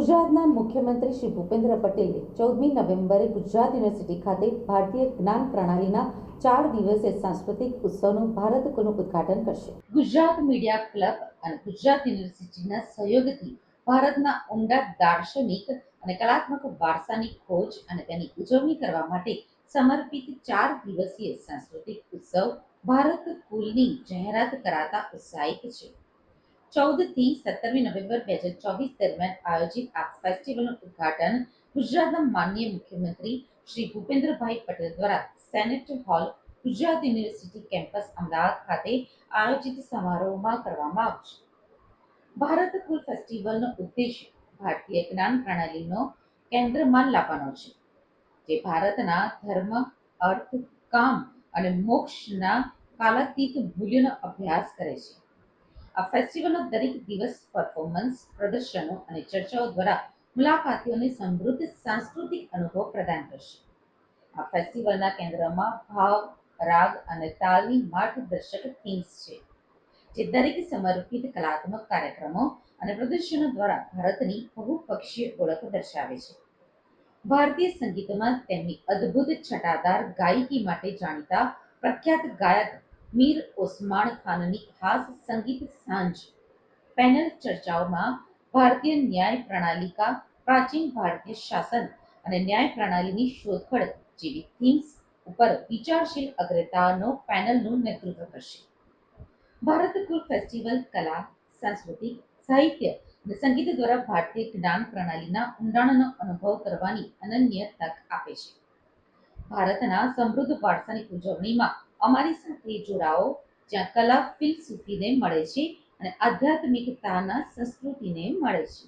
ગુજરાતના મુખ્યમંત્રી શ્રી ભૂપેન્દ્ર પટેલે ચૌદમી નવેમ્બરે ગુજરાત યુનિવર્સિટી ખાતે ભારતીય જ્ઞાન પ્રણાલીના ચાર દિવસીય સાંસ્કૃતિક ઉત્સવનું ભારત કુલનું ઉદ્ઘાટન કરશે. ગુજરાત મીડિયા ક્લબ અને ગુજરાત યુનિવર્સિટીના સહયોગથી ભારતના ઊંડા દાર્શનિક અને કલાત્મક વારસાની ખોજ અને તેની ઉજવણી કરવા માટે સમર્પિત ચાર દિવસીય સાંસ્કૃતિક ઉત્સવ ભારત કુલની જાહેરાત કરાતા ઉત્સાહિત છે. ચૌદથી સત્તરમી નવેમ્બર બે હજાર ચોવીસ દરમિયાન આયોજિત આ ફેસ્ટિવલનું ઉદ્ઘાટન ગુજરાતના માનનીય મુખ્યમંત્રી શ્રી ભૂપેન્દ્રભાઈ પટેલ દ્વારા senate hall Gujarat university campus Ahmedabad ખાતે આયોજિત સમારોહમાં કરવામાં આવશે. ભારત કુલ ફેસ્ટિવલનો ઉદ્દેશ્ય ભારતીય જ્ઞાન પ્રણાલીનો કેન્દ્રમાં લાવવાનો છે, જે ભારતના ધર્મ, અર્થ, કામ અને મોક્ષના કાલાતીત મૂલ્યોનો અભ્યાસ કરે છે. આ ફેસ્ટિવલનો દરેક દિવસ પરફોર્મન્સ પ્રદર્શનો અને ચર્ચાઓ દ્વારા મુલાકાતીઓને સમૃદ્ધ સાંસ્કૃતિક અનુભવ પ્રદાન કરશે. આ ફેસ્ટિવલના કેન્દ્રમાં ભાવ, રાગ અને તાલની માર્ગદર્શક થીમ્સ છે, જે દરેક સમર્પિત કલાત્મક કાર્યક્રમો અને પ્રદર્શનો દ્વારા ભારતની બહુપક્ષીય ઓળખ દર્શાવે છે. ભારતીય સંગીતમાં તેમની અદ્ભુત છટાદાર ગાયકી માટે જાણીતા પ્રખ્યાત ગાયક મીર ઓસમાણ ખાનની ખાસ સંગીત સાંજ પેનલ ચર્ચાઓમાં ભારતીય ન્યાય પ્રણાલિકા, પ્રાચીન ભારતીય શાસન અને ન્યાય પ્રણાલીની શોધખોળ જેવી થીમ્સ ઉપર વિચારશીલ અગ્રતાનો પેનલનું નેતૃત્વ કરશે. ભારત કુલ ફેસ્ટિવલ કલા, સાંસ્કૃતિક, સાહિત્ય અને સંગીત દ્વારા ભારતીય જ્ઞાન પ્રણાલીના ઊંડાણનો અનુભવ કરવાની અનન્ય તક આપે છે. ભારતના સમૃદ્ધ વારસાની ઉજવણીમાં અમારી સાથે જોડાઓ જ્યાં કલા ફિલસૂફીને મળે છે અને આધ્યાત્મિકતાના સંસ્કૃતિને મળે છે.